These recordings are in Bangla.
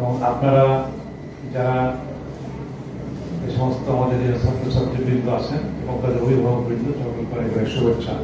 এবং আপনারা যারা এ সমস্ত আমাদের ছাত্রছাত্রীবৃন্দ আছেন এবং তাদের অভিভাবকবৃন্দ সকলকে অনেক শুভেচ্ছা।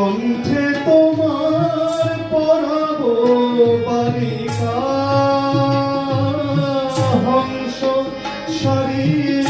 কণ্ঠে তোমার পড়াবো বালিকা। হংস শরীর